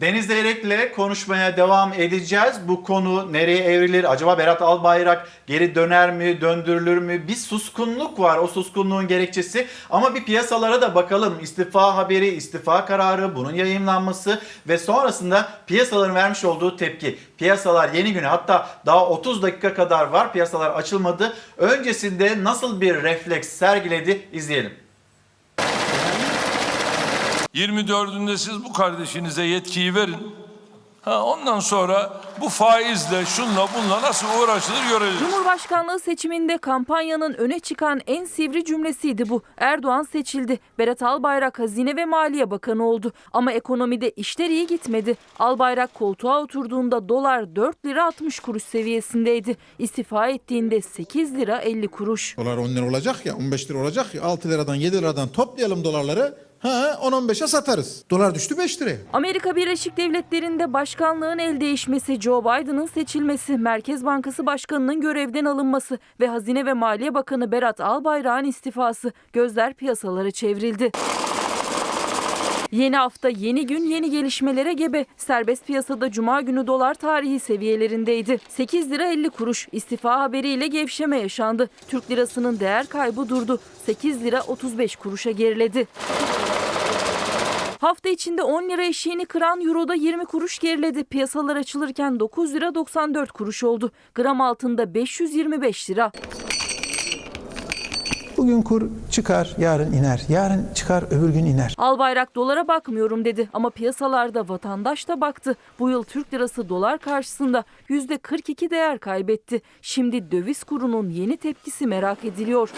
Deniz Zeyrek'le konuşmaya devam edeceğiz. Bu konu nereye evrilir? Acaba Berat Albayrak geri döner mi, döndürülür mü? Bir suskunluk var. O suskunluğun gerekçesi. Ama bir piyasalara da bakalım. İstifa haberi, istifa kararı, bunun yayınlanması ve sonrasında piyasaların vermiş olduğu tepki. Piyasalar yeni güne hatta daha 30 dakika kadar var. Piyasalar açılmadı. Öncesinde nasıl bir refleks sergiledi izleyelim. 24'ünde siz bu kardeşinize yetkiyi verin. Ha, ondan sonra bu faizle şunla bunla nasıl uğraşılır göreceğiz. Cumhurbaşkanlığı seçiminde kampanyanın öne çıkan en sivri cümlesiydi bu. Erdoğan seçildi. Berat Albayrak Hazine ve Maliye Bakanı oldu. Ama ekonomide işler iyi gitmedi. Albayrak koltuğa oturduğunda dolar 4 lira 60 kuruş seviyesindeydi. İstifa ettiğinde 8 lira 50 kuruş. Dolar 10 lira olacak ya 15 lira olacak ya 6 liradan 7 liradan toplayalım dolarları. Ha 10-15'e satarız. Dolar düştü 5 liraya. Amerika Birleşik Devletleri'nde başkanlığın el değişmesi, Joe Biden'ın seçilmesi, Merkez Bankası Başkanı'nın görevden alınması ve Hazine ve Maliye Bakanı Berat Albayrak'ın istifası gözler piyasalara çevrildi. Yeni hafta, yeni gün, yeni gelişmelere gebe. Serbest piyasada cuma günü dolar tarihi seviyelerindeydi. 8 lira 50 kuruş. İstifa haberiyle gevşeme yaşandı. Türk lirasının değer kaybı durdu. 8 lira 35 kuruşa geriledi. Hafta içinde 10 lira eşiğini kıran Euro'da 20 kuruş geriledi. Piyasalar açılırken 9 lira 94 kuruş oldu. Gram altında 525 lira. Bugün kur çıkar, yarın iner. Yarın çıkar, öbür gün iner. Albayrak dolara bakmıyorum dedi ama piyasalarda vatandaş da baktı. Bu yıl Türk lirası dolar karşısında %42 değer kaybetti. Şimdi döviz kurunun yeni tepkisi merak ediliyor.